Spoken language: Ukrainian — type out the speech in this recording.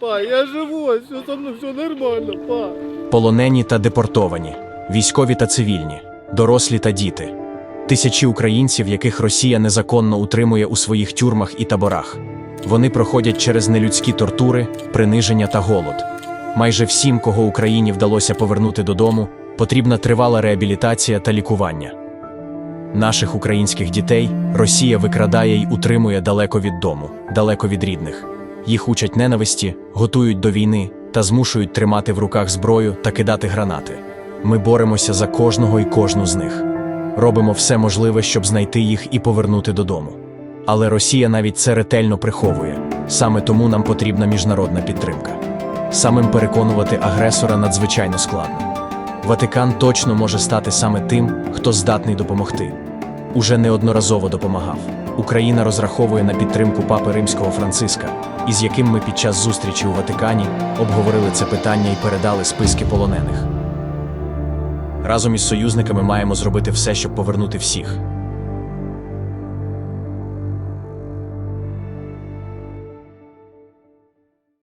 Па, я живу, все со мной все нормально, па. полонені та депортовані, військові та цивільні, дорослі та діти, тисячі українців, яких Росія незаконно утримує у своїх тюрмах і таборах. Вони проходять через нелюдські тортури, приниження та голод. Майже всім, кого Україні вдалося повернути додому, потрібна тривала реабілітація та лікування. Наших українських дітей Росія викрадає й утримує далеко від дому, далеко від рідних. Їх учать ненависті, готують до війни та змушують тримати в руках зброю та кидати гранати. Ми боремося за кожного і кожну з них. Робимо все можливе, щоб знайти їх і повернути додому. Але Росія навіть це ретельно приховує. Саме тому нам потрібна міжнародна підтримка. Самим переконувати агресора надзвичайно складно. Ватикан точно може стати саме тим, хто здатний допомогти. Уже неодноразово допомагав. Україна розраховує на підтримку папи римського Франциска, із яким ми під час зустрічі у Ватикані обговорили це питання і передали списки полонених. Разом із союзниками маємо зробити все, щоб повернути всіх.